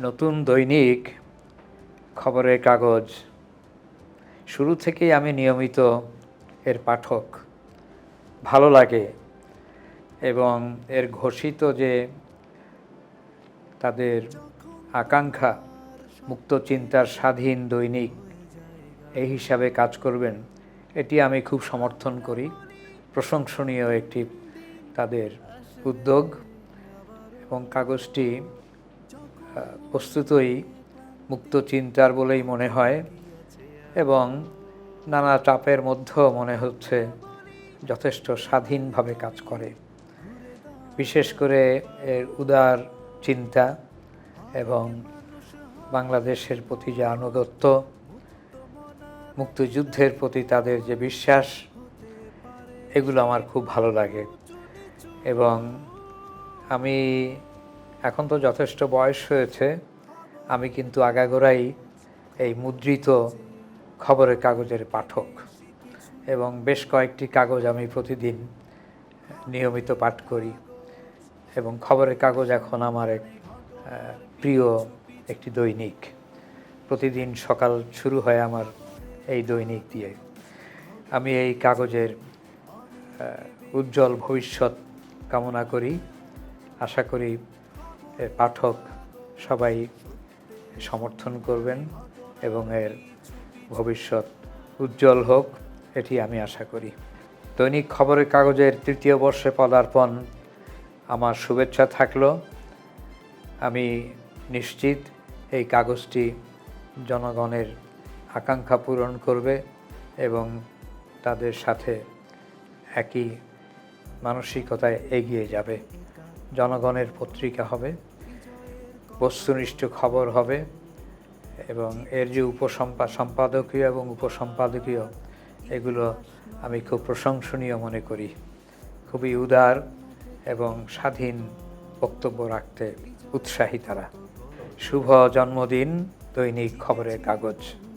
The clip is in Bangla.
নতুন দৈনিক খবরের কাগজ। শুরু থেকেই আমি নিয়মিত এর পাঠক। ভালো লাগে এবং এর ঘোষিত যে তাদের আকাঙ্ক্ষা, মুক্ত চিন্তার স্বাধীন দৈনিক এই হিসাবে কাজ করবেন, এটি আমি খুব সমর্থন করি। প্রশংসনীয় একটি তাদের উদ্যোগ এবং কাগজটি বস্তুতই মুক্ত চিন্তার বলেই মনে হয় এবং নানা চাপের মধ্যেও মনে হচ্ছে যথেষ্ট স্বাধীনভাবে কাজ করে। বিশেষ করে এর উদার চিন্তা এবং বাংলাদেশের প্রতি যে আনুগত্য, মুক্তিযুদ্ধের প্রতি তাদের যে বিশ্বাস, এগুলো আমার খুব ভালো লাগে। এবং আমি এখন তো যথেষ্ট বয়স হয়েছে। আমি কিন্তু আগাগোড়াই এই মুদ্রিত খবরের কাগজের পাঠক। এবং বেশ কয়েকটি কাগজ আমি প্রতিদিন নিয়মিত পাঠ করি। এবং খবরের কাগজ এখন আমার এক প্রিয় একটি দৈনিক। প্রতিদিন সকাল শুরু হয় আমার এই দৈনিক দিয়ে। আমি এই কাগজের উজ্জ্বল ভবিষ্যৎ কামনা করি। আশা করি এর পাঠক সবাই সমর্থন করবেন এবং এর ভবিষ্যৎ উজ্জ্বল হোক, এটি আমি আশা করি। দৈনিক খবরের কাগজের তৃতীয় বর্ষে পদার্পণ আমার শুভেচ্ছা থাকল। আমি নিশ্চিত এই কাগজটি জনগণের আকাঙ্ক্ষা পূরণ করবে এবং তাদের সাথে একই মানসিকতায় এগিয়ে যাবে। জনগণের পত্রিকা হবে, বস্তুনিষ্ঠ খবর হবে এবং এর যে উপসম্পা, সম্পাদকীয় এবং উপসম্পাদকীয়, এগুলো আমি খুব প্রশংসনীয় মনে করি। খুবই উদার এবং স্বাধীন বক্তব্য রাখতে উৎসাহী তারা। শুভ জন্মদিন, দৈনিক খবরের কাগজ।